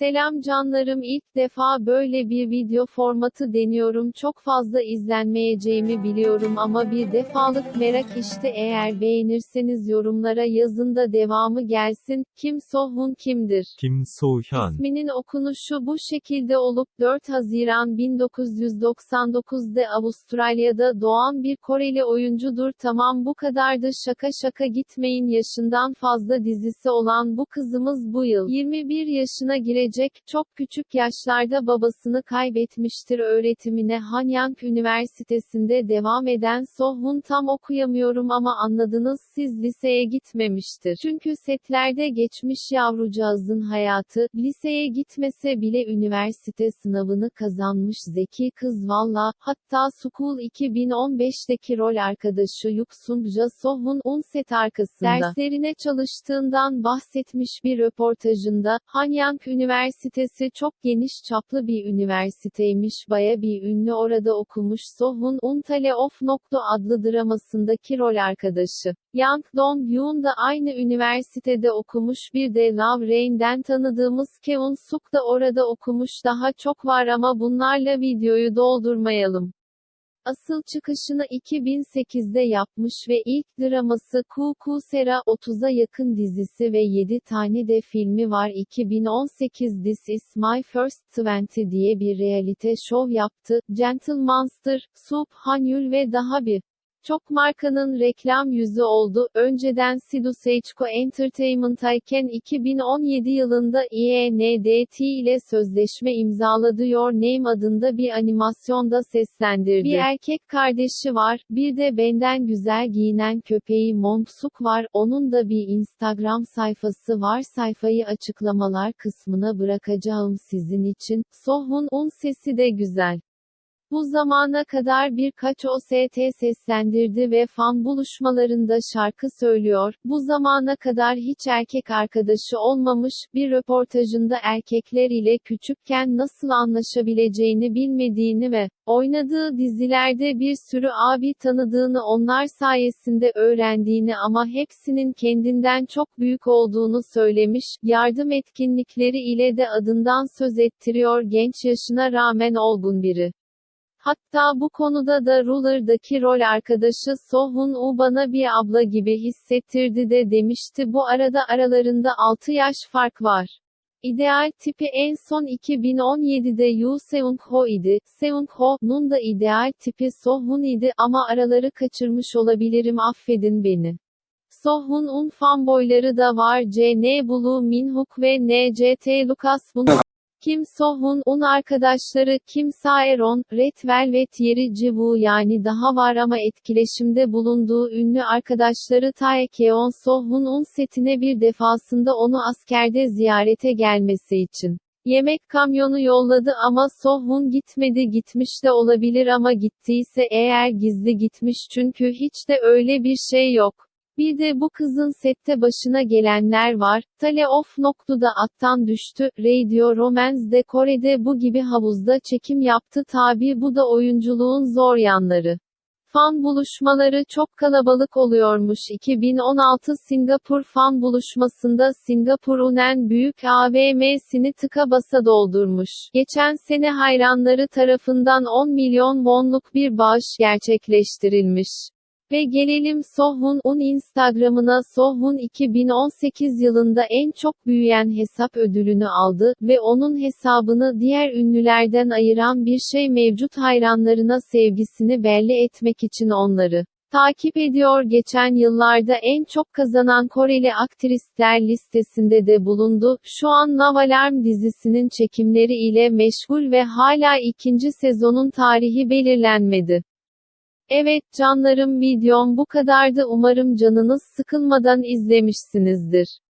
Selam canlarım ilk defa böyle bir video formatı deniyorum. Çok fazla izlenmeyeceğimi biliyorum ama bir defalık merak işte eğer beğenirseniz yorumlara yazın da devamı gelsin, Kim Sohun kimdir? Kim So-hyun, İsminin okunuşu bu şekilde olup 4 Haziran 1999'da Avustralya'da doğan bir Koreli oyuncudur. Tamam bu kadardı. Şaka şaka gitmeyin yaşından fazla dizisi olan bu kızımız bu yıl 21 yaşına girecek çok küçük yaşlarda babasını kaybetmiştir öğretimine Hanyang Üniversitesi'nde devam eden Sohun tam okuyamıyorum ama anladınız siz liseye gitmemiştir. Çünkü setlerde geçmiş yavrucağızın hayatı, liseye gitmese bile üniversite sınavını kazanmış zeki kız valla, hatta School 2015'teki rol arkadaşı Ja Sohun un set arkasında derslerine çalıştığından bahsetmiş bir röportajında, Hanyang Üniversitesi çok geniş çaplı bir üniversiteymiş baya bir ünlü orada okumuş Sohun Untale of Nokto adlı dramasındaki rol arkadaşı. Yang Dong-yoon da aynı üniversitede okumuş bir de Love Rain'den tanıdığımız Kevin Suk da orada okumuş daha çok var ama bunlarla videoyu doldurmayalım. Asıl çıkışını 2008'de yapmış ve ilk draması Kuku Sera 30'a yakın dizisi ve 7 tane de filmi var. 2018 This Is My First 20 diye bir realite show yaptı, Gentleman'stır, Sup Hanyul ve daha bir çok markanın reklam yüzü oldu. Önceden Sidu Seichko Entertainment'tayken 2017 yılında INDT ile sözleşme imzaladı Your Name adında bir animasyonda seslendirdi. Bir erkek kardeşi var, bir de benden güzel giyinen köpeği Mongsuk var. Onun da bir Instagram sayfası var. Sayfayı açıklamalar kısmına bırakacağım sizin için. Sohun un sesi de güzel. Bu zamana kadar birkaç OST seslendirdi ve fan buluşmalarında şarkı söylüyor. Bu zamana kadar hiç erkek arkadaşı olmamış, bir röportajında erkekler ile küçükken nasıl anlaşabileceğini bilmediğini ve oynadığı dizilerde bir sürü abi tanıdığını onlar sayesinde öğrendiğini ama hepsinin kendinden çok büyük olduğunu söylemiş. Yardım etkinlikleri ile de adından söz ettiriyor genç yaşına rağmen olgun biri. Hatta bu konuda da Ruler'daki rol arkadaşı Sohun U bana bir abla gibi hissettirdi de demişti bu arada aralarında 6 yaş fark var. İdeal tipi en son 2017'de Yoo Seung-ho idi. Seung-ho'nun da ideal tipi Sohun idi ama araları kaçırmış olabilirim affedin beni. Sohun-un fanboyları da var C.N. Blue Minhook ve N.C.T. Lucas bunun Kim So-hun, un arkadaşları Kim Saeron, Red Velvet Yeri Jiwoo yani daha var ama etkileşimde bulunduğu ünlü arkadaşları Taekeon So-hun un setine bir defasında onu askerde ziyarete gelmesi için. Yemek kamyonu yolladı ama Sohun gitmedi gitmiş de olabilir ama gittiyse eğer gizli gitmiş çünkü hiç de öyle bir şey yok. Bir de bu kızın sette başına gelenler var. Tale of Noktu'da attan düştü. Radio Romance'de Kore'de bu gibi havuzda çekim yaptı tabi bu da oyunculuğun zor yanları. Fan buluşmaları çok kalabalık oluyormuş. 2016 Singapur fan buluşmasında Singapur'un en büyük AVM'sini tıka basa doldurmuş. Geçen sene hayranları tarafından 10 milyon wonluk bir bağış gerçekleştirilmiş. Ve gelelim Sohun-un Instagram'ına Sohun 2018 yılında en çok büyüyen hesap ödülünü aldı ve onun hesabını diğer ünlülerden ayıran bir şey mevcut hayranlarına sevgisini belli etmek için onları takip ediyor geçen yıllarda en çok kazanan Koreli aktrisler listesinde de bulundu. Şu an Navalarm dizisinin çekimleri ile meşgul ve hala ikinci sezonun tarihi belirlenmedi. Evet canlarım videom bu kadardı umarım canınız sıkılmadan izlemişsinizdir.